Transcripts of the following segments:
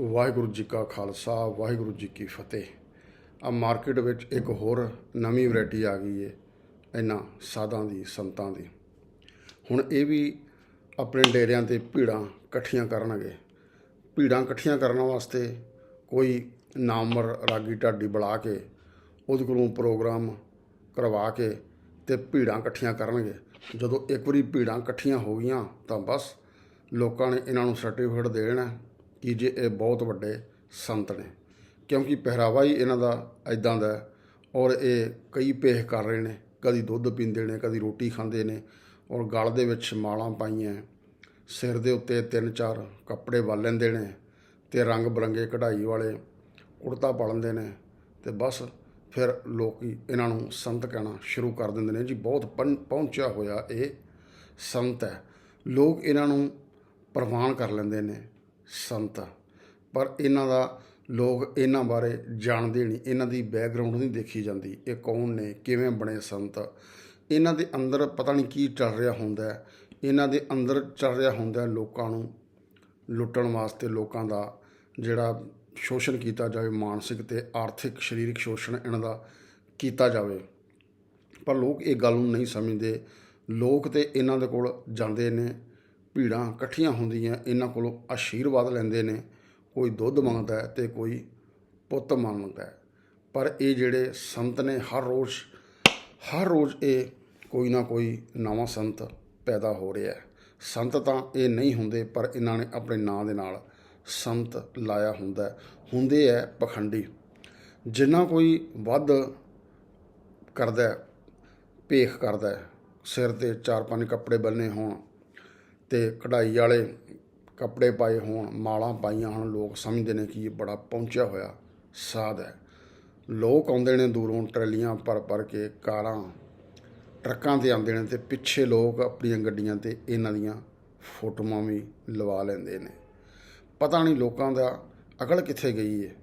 ਵਾਹਿਗੁਰੂ ਜੀ ਕਾ ਖਾਲਸਾ, ਵਾਹਿਗੁਰੂ ਜੀ ਕੀ ਫਤਿਹ। ਆ ਮਾਰਕੀਟ ਵਿੱਚ ਇੱਕ ਹੋਰ ਨਵੀਂ ਵੈਰਾਈਟੀ ਆ ਗਈ ਏ, ਇਹਨਾਂ ਸਾਧਾਂ ਦੀ, ਸੰਤਾਂ ਦੀ। ਹੁਣ ਇਹ ਵੀ ਆਪਣੇ ਡੇਰਿਆਂ ਤੇ ਭੀੜਾਂ ਇਕੱਠੀਆਂ ਕਰਨਗੇ। ਭੀੜਾਂ ਇਕੱਠੀਆਂ ਕਰਨ ਵਾਸਤੇ ਕੋਈ ਨਾਮਰ ਰਾਗੀ ਢਾਡੀ ਬੁਲਾ ਕੇ ਉਹਦੇ ਕੋਲੋਂ ਪ੍ਰੋਗਰਾਮ ਕਰਵਾ ਕੇ ਤੇ ਭੀੜਾਂ ਇਕੱਠੀਆਂ ਕਰਨਗੇ। ਜਦੋਂ ਇੱਕ ਵਾਰੀ ਭੀੜਾਂ ਇਕੱਠੀਆਂ ਹੋ ਗਈਆਂ ਤਾਂ ਬਸ ਲੋਕਾਂ ਨੇ ਇਹਨਾਂ ਨੂੰ ਸਰਟੀਫਿਕੇਟ ਦੇ ਦੇਣਾ ਕਿ ਜੇ ਇਹ ਬਹੁਤ ਵੱਡੇ ਸੰਤ ਨੇ, ਕਿਉਂਕਿ ਪਹਿਰਾਵਾ ਹੀ ਇਹਨਾਂ ਦਾ ਇਦਾਂ ਦਾ ਔਰ ਇਹ ਕਈ ਪੇਹ ਕਰ ਰਹੇ ਨੇ, ਕਦੀ ਦੁੱਧ ਪੀਂਦੇ ਨੇ, ਕਦੀ ਰੋਟੀ ਖਾਂਦੇ ਨੇ ਔਰ ਗਲ ਦੇ ਵਿੱਚ ਮਾਲਾਂ ਪਾਈਆਂ, ਸਿਰ ਦੇ ਉੱਤੇ ਤਿੰਨ ਚਾਰ ਕੱਪੜੇ ਬੰਨ ਲੈਂਦੇ ਨੇ ਤੇ ਰੰਗ ਬਰੰਗੇ ਕਢਾਈ ਵਾਲੇ ਕੁੜਤਾ ਪਾ ਲੈਂਦੇ ਨੇ ਤੇ ਬਸ ਫਿਰ ਲੋਕੀ ਇਹਨਾਂ ਨੂੰ ਸੰਤ ਕਹਿਣਾ ਸ਼ੁਰੂ ਕਰ ਦਿੰਦੇ ਨੇ। ਜੀ, ਬਹੁਤ ਪੰ- ਪਹੁੰਚਿਆ ਹੋਇਆ ਇਹ ਸੰਤ ਹੈ। ਲੋਕ ਇਹਨਾਂ ਨੂੰ ਪ੍ਰਵਾਨ ਕਰ ਲੈਂਦੇ ਨੇ। ਸੰਤ ਪਰ ਇਹਨਾਂ ਦਾ ਲੋਕ ਇਹਨਾਂ ਬਾਰੇ ਜਾਣਦੇ ਨਹੀਂ। ਇਹਨਾਂ ਦੀ ਬੈਕਗ੍ਰਾਉਂਡ ਨਹੀਂ ਦੇਖੀ ਜਾਂਦੀ। ਇਹ ਕੌਣ ਨੇ? ਕਿਵੇਂ ਬਣੇ ਸੰਤ? ਇਹਨਾਂ ਦੇ ਅੰਦਰ ਪਤਾ ਨਹੀਂ ਕੀ ਚੱਲ ਰਿਹਾ ਹੁੰਦਾ ਹੈ। ਇਹਨਾਂ ਦੇ ਅੰਦਰ ਚੱਲ ਰਿਹਾ ਹੁੰਦਾ ਲੋਕਾਂ ਨੂੰ ਲੁੱਟਣ ਵਾਸਤੇ, ਲੋਕਾਂ ਦਾ ਜਿਹੜਾ ਸ਼ੋਸ਼ਣ ਕੀਤਾ ਜਾਵੇ, ਮਾਨਸਿਕ ਤੇ ਆਰਥਿਕ, ਸਰੀਰਕ ਸ਼ੋਸ਼ਣ ਇਹਨਾਂ ਦਾ ਕੀਤਾ ਜਾਵੇ। ਪਰ ਲੋਕ ਇਹ ਗੱਲ ਨੂੰ ਨਹੀਂ ਸਮਝਦੇ। ਲੋਕ ਤੇ ਇਹਨਾਂ ਦੇ ਕੋਲ ਜਾਂਦੇ ਨੇ। ਭੀੜਾਂ ਇਕੱਠੀਆਂ ਹੁੰਦੀਆਂ, ਇਹਨਾਂ ਕੋਲੋਂ ਆਸ਼ੀਰਵਾਦ ਲੈਂਦੇ ਨੇ। ਕੋਈ ਦੁੱਧ ਮੰਗਦਾ ਹੈ ਤੇ ਕੋਈ ਪੁੱਤ ਮੰਗਦਾ ਹੈ। ਪਰ ਇਹ ਜਿਹੜੇ ਸੰਤ ਨੇ, ਹਰ ਰੋਜ਼ ਹਰ ਰੋਜ਼ ਇਹ ਕੋਈ ਨਾ ਕੋਈ ਨਵਾਂ ਸੰਤ ਪੈਦਾ ਹੋ ਰਿਹਾ ਹੈ। ਸੰਤ ਤਾਂ ਇਹ ਨਹੀਂ ਹੁੰਦੇ, ਪਰ ਇਹਨਾਂ ਨੇ ਆਪਣੇ ਨਾਂ ਦੇ ਨਾਲ ਸੰਤ ਲਾਇਆ ਹੁੰਦਾ ਹੁੰਦੇ ਹੈ ਪਖੰਡੀ। ਜਿੰਨਾ ਕੋਈ ਵੱਧ ਕਰਦਾ ਭੇਖ ਕਰਦਾ ਸਿਰ ਤੇ ਚਾਰ ਪੰਜ ਕੱਪੜੇ ਬੰਨੇ ਹੋਣ ਤੇ ਕਢਾਈ ਵਾਲੇ ਕੱਪੜੇ ਪਾਏ ਹੋਣ, ਮਾਲਾਂ ਪਾਈਆਂ ਹੋਣ, ਲੋਕ ਸਮਝਦੇ ਨੇ ਕਿ ਇਹ ਬੜਾ ਪਹੁੰਚਿਆ ਹੋਇਆ ਸਾਧ ਹੈ। ਲੋਕ ਆਉਂਦੇ ਨੇ ਦੂਰੋਂ ਟਰੈਲੀਆਂ ਭਰ ਭਰ ਕੇ, ਕਾਰਾਂ, ਟਰੱਕਾਂ ਤੇ ਆਉਂਦੇ ਨੇ ਤੇ ਪਿੱਛੇ ਲੋਕ ਆਪਣੀਆਂ ਗੱਡੀਆਂ ਤੇ ਇਹਨਾਂ ਦੀਆਂ ਫੋਟੋਆਂ ਵੀ ਲਵਾ ਲੈਂਦੇ ਨੇ। ਪਤਾ ਨਹੀਂ ਲੋਕਾਂ ਦਾ ਅਕਲ ਕਿੱਥੇ ਗਈ ਹੈ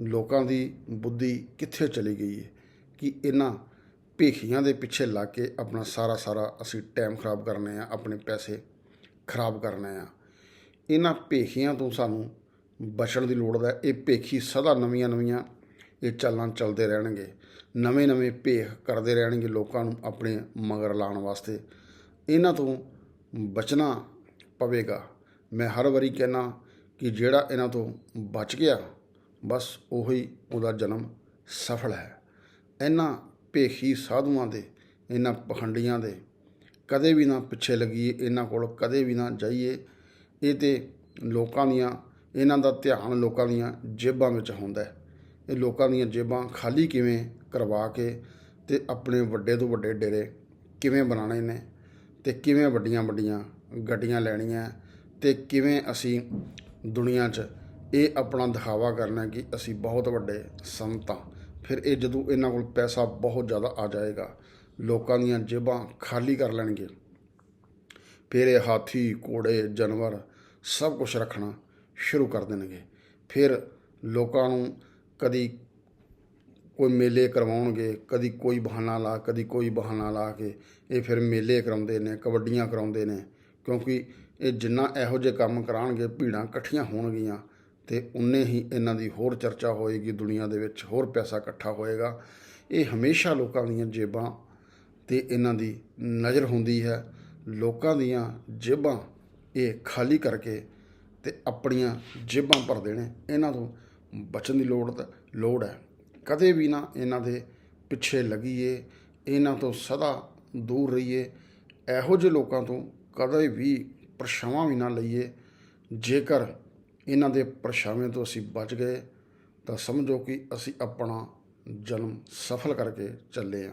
ਲੋਕਾਂ ਦੀ ਬੁੱਧੀ ਕਿੱਥੇ ਚਲੀ ਗਈ ਹੈ ਕਿ ਇਹਨਾਂ ਭੇਖੀਆਂ ਦੇ ਪਿੱਛੇ ਲੱਗ ਕੇ ਆਪਣਾ ਸਾਰਾ ਸਾਰਾ ਅਸੀਂ ਟਾਈਮ ਖਰਾਬ ਕਰਨੇ ਆ, ਆਪਣੇ ਪੈਸੇ ਖਰਾਬ ਕਰਨਾ ਆ। ਇਹਨਾਂ ਭੇਖੀਆਂ ਤੋਂ ਸਾਨੂੰ ਬਚਣ ਦੀ ਲੋੜ ਹੈ ਇਹ ਭੇਖੀ ਸਦਾ ਨਵੀਆਂ ਨਵੀਆਂ ਇਹ ਚਾਲਾਂ ਚੱਲਦੇ ਰਹਿਣਗੇ। ਨਵੇਂ ਨਵੇਂ ਭੇਖ ਕਰਦੇ ਰਹਿਣਗੇ ਲੋਕਾਂ ਨੂੰ ਆਪਣੇ ਮਗਰ ਲਾਉਣ ਵਾਸਤੇ। ਇਹਨਾਂ ਤੋਂ ਬਚਣਾ ਪਵੇਗਾ। ਮੈਂ ਹਰ ਵਾਰੀ ਕਹਿਣਾ ਕਿ ਜਿਹੜਾ ਇਹਨਾਂ ਤੋਂ ਬਚ ਗਿਆ, ਬਸ ਉਹੀ ਉਹਦਾ ਜਨਮ ਸਫਲ ਹੈ। ਇਹਨਾਂ ਭੇਖੀ ਸਾਧੂਆਂ ਦੇ, ਇਹਨਾਂ ਪਖੰਡੀਆਂ ਦੇ ਕਦੇ ਵੀ ਨਾ ਪਿੱਛੇ ਲੱਗੀਏ, ਇਹਨਾਂ ਕੋਲ ਕਦੇ ਵੀ ਨਾ ਜਾਈਏ। ਇਹ ਤੇ ਲੋਕਾਂ ਦੀਆਂ, ਇਹਨਾਂ ਦਾ ਧਿਆਨ ਲੋਕਾਂ ਦੀਆਂ ਜੇਬਾਂ ਵਿੱਚ ਹੁੰਦਾ ਹੈ। ਇਹ ਲੋਕਾਂ ਦੀਆਂ ਜੇਬਾਂ ਖਾਲੀ ਕਿਵੇਂ ਕਰਵਾ ਕੇ ਤੇ ਆਪਣੇ ਵੱਡੇ ਤੋਂ ਵੱਡੇ ਡੇਰੇ ਕਿਵੇਂ ਬਣਾਉਣੇ ਨੇ ਤੇ ਕਿਵੇਂ ਵੱਡੀਆਂ ਵੱਡੀਆਂ ਗੱਡੀਆਂ ਲੈਣੀਆਂ ਤੇ ਕਿਵੇਂ ਅਸੀਂ ਦੁਨੀਆ 'ਚ ਇਹ ਆਪਣਾ ਦਿਖਾਵਾ ਕਰਨਾ ਕਿ ਅਸੀਂ ਬਹੁਤ ਵੱਡੇ ਸੰਤ ਹਾਂ। ਫਿਰ ਇਹ ਜਦੋਂ ਇਹਨਾਂ ਕੋਲ ਪੈਸਾ ਬਹੁਤ ਜ਼ਿਆਦਾ ਆ ਜਾਏਗਾ ਲੋਕਾਂ ਦੀਆਂ ਜੇਬਾਂ ਖਾਲੀ ਕਰ ਲੈਣਗੇ। ਫਿਰ ਇਹ ਹਾਥੀ, ਘੋੜੇ, ਜਾਨਵਰ ਸਭ ਕੁਝ ਰੱਖਣਾ ਸ਼ੁਰੂ ਕਰ ਦੇਣਗੇ। ਫਿਰ ਲੋਕਾਂ ਨੂੰ ਕਦੀ ਕੋਈ ਮੇਲੇ ਕਰਵਾਉਣਗੇ, ਕਦੀ ਕੋਈ ਬਹਾਨਾ ਲਾ, ਕਦੀ ਕੋਈ ਬਹਾਨਾ ਲਾ ਕੇ ਇਹ ਫਿਰ ਮੇਲੇ ਕਰਾਉਂਦੇ ਨੇ, ਕਬੱਡੀਆਂ ਕਰਾਉਂਦੇ ਨੇ, ਕਿਉਂਕਿ ਇਹ ਜਿੰਨਾ ਇਹੋ ਜਿਹੇ ਕੰਮ ਕਰਾਉਣਗੇ, ਭੀੜਾਂ ਇਕੱਠੀਆਂ ਹੋਣਗੀਆਂ ਤੇ ਉਨੇ ਹੀ ਇਹਨਾਂ ਦੀ ਹੋਰ ਚਰਚਾ ਹੋਏਗੀ, ਦੁਨੀਆ ਦੇ ਵਿੱਚ ਹੋਰ ਪੈਸਾ ਇਕੱਠਾ ਹੋਏਗਾ। ਇਹ ਹਮੇਸ਼ਾ ਲੋਕਾਂ ਦੀਆਂ ਜੇਬਾਂ ਤੇ ਇਹਨਾਂ ਦੀ ਨਜ਼ਰ ਹੁੰਦੀ ਹੈ। ਲੋਕਾਂ ਦੀਆਂ ਜੇਬਾਂ ਇਹ ਖਾਲੀ ਕਰਕੇ ਤੇ ਆਪਣੀਆਂ ਜੇਬਾਂ ਭਰਦੇ ਨੇ ਇਹਨਾਂ ਤੋਂ ਬਚਣ ਦੀ ਲੋੜ ਲੋੜ ਹੈ। ਕਦੇ ਵੀ ਨਾ ਇਹਨਾਂ ਦੇ ਪਿੱਛੇ ਲੱਗੀਏ। ਇਹਨਾਂ ਤੋਂ ਸਦਾ ਦੂਰ ਰਹੀਏ। ਇਹੋ ਜਿਹੇ ਲੋਕਾਂ ਤੋਂ ਕਦੇ ਵੀ ਪਰਛਾਵਾਂ ਵੀ ਨਾ ਲਈਏ। ਜੇਕਰ ਇਹਨਾਂ ਦੇ ਪਰਛਾਵੇਂ ਤੋਂ ਅਸੀਂ ਬਚ ਗਏ, ਤਾਂ ਸਮਝੋ ਕਿ ਅਸੀਂ ਆਪਣਾ ਜਨਮ ਸਫਲ ਕਰਕੇ ਚੱਲੇ ਹਾਂ।